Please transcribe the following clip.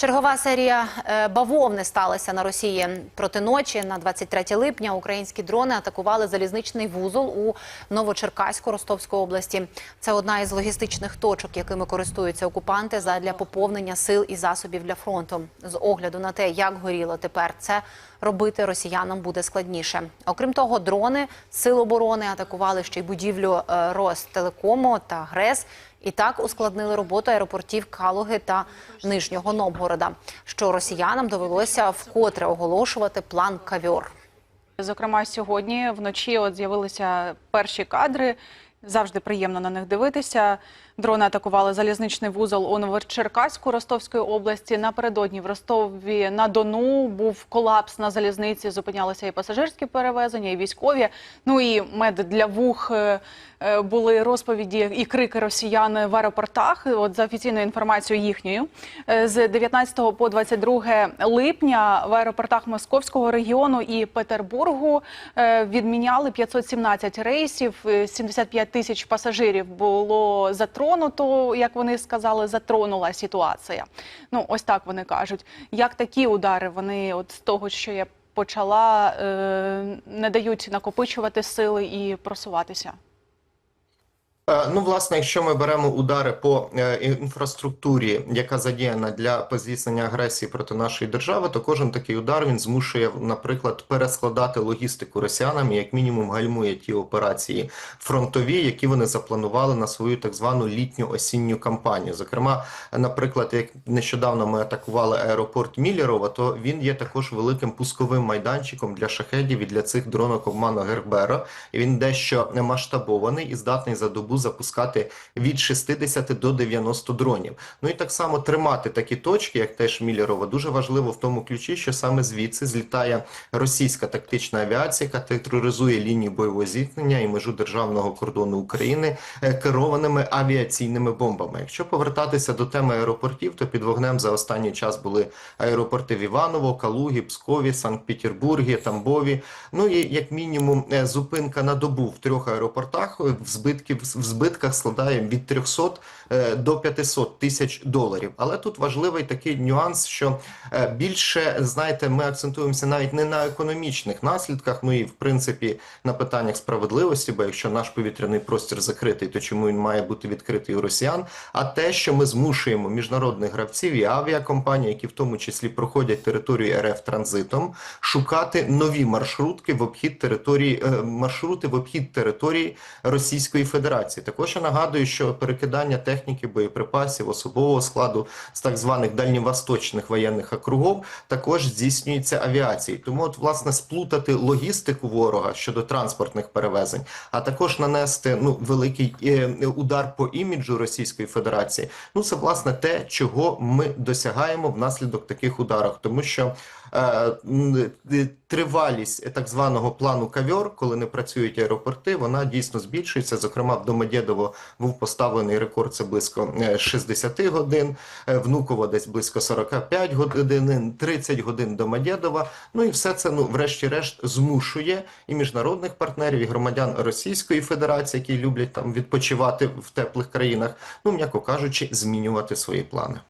Чергова серія е, бавовни сталася на Росії проти ночі. На 23 липня українські дрони атакували залізничний вузол у Новочеркаську Ростовської області. Це одна із логістичних точок, якими користуються окупанти задля поповнення сил і засобів для фронту. З огляду на те, як горіло тепер це робити росіянам буде складніше. Окрім того, дрони сил оборони атакували ще й будівлю е, Ростелекому та ГРЕС. І так ускладнили роботу аеропортів Калуги та Нижнього Новгорода, що росіянам довелося вкотре оголошувати план кавьор. Зокрема, сьогодні вночі от з'явилися перші кадри. Завжди приємно на них дивитися. Дрони атакували залізничний вузол у Новочеркаську Ростовської області. Напередодні в Ростові на Дону був колапс на залізниці. Зупинялися і пасажирські перевезення, і військові. Ну і мед для вух е, е, були розповіді і крики росіян в аеропортах. От за офіційною інформацією їхньою, Е, з 19 по 22 липня в аеропортах Московського регіону і Петербургу відміняли 517 рейсів. е, 75 тисяч пасажирів було затронуто, як вони сказали, затронула ситуація. Ну ось так вони кажуть. Як такі удари вони, от з того, що я почала, е, не дають накопичувати сили і просуватися. Е, Ну, власне, якщо ми беремо удари по е, інфраструктурі, яка задіяна для здійснення агресії проти нашої держави, то кожен такий удар він змушує, наприклад, перескладати логістику росіянам і як мінімум гальмує ті операції фронтові, які вони запланували на свою так звану літню осінню кампанію. Зокрема, наприклад, як нещодавно ми атакували аеропорт Міллерова, то він є також великим пусковим майданчиком для шахедів і для цих дронок обману Гербера. І він дещо масштабований і здатний за добу запускати від 60 до 90 дронів. Ну і так само тримати такі точки, як теж Міллерова, дуже важливо в тому ключі, що саме звідси злітає російська тактична авіація, яка тероризує лінію бойового зіткнення і межу державного кордону України е, керованими авіаційними бомбами. Якщо повертатися до теми аеропортів, то під вогнем за останній час були аеропорти в Іваново, Калугі, Пскові, Санкт-Петербургі, Тамбові. Ну і як мінімум е, зупинка на добу в трьох аеропортах е, в збитків в збитках складає від 300 е, до 500 тисяч доларів. Але тут важливий такий нюанс, що е, більше знаєте, ми акцентуємося навіть не на економічних наслідках, ну і в принципі на питаннях справедливості, бо якщо наш повітряний простір закритий, то чому він має бути відкритий у росіян? А те, що ми змушуємо міжнародних гравців і авіакомпанії, які в тому числі проходять територію РФ транзитом, шукати нові маршрутки в обхід території е, маршрути в обхід території Російської Федерації. Також я нагадую, що перекидання техніки, боєприпасів, особового складу з так званих дальньовосточних воєнних округов також здійснюється авіацією. Тому, от, власне, сплутати логістику ворога щодо транспортних перевезень, а також нанести ну великий е, удар по іміджу Російської Федерації. Ну це власне те, чого ми досягаємо внаслідок таких ударів, тому що. Е, е, Тривалість так званого плану кавьор, коли не працюють аеропорти, вона дійсно збільшується. Зокрема, в Домодєдово був поставлений рекорд це близько е, 60 годин, е, Внуково десь близько 45 годин, 30 годин Домодєдова. Ну і все це, ну, врешті-решт, змушує і міжнародних партнерів, і громадян Російської Федерації, які люблять там відпочивати в теплих країнах, ну м'яко кажучи, змінювати свої плани.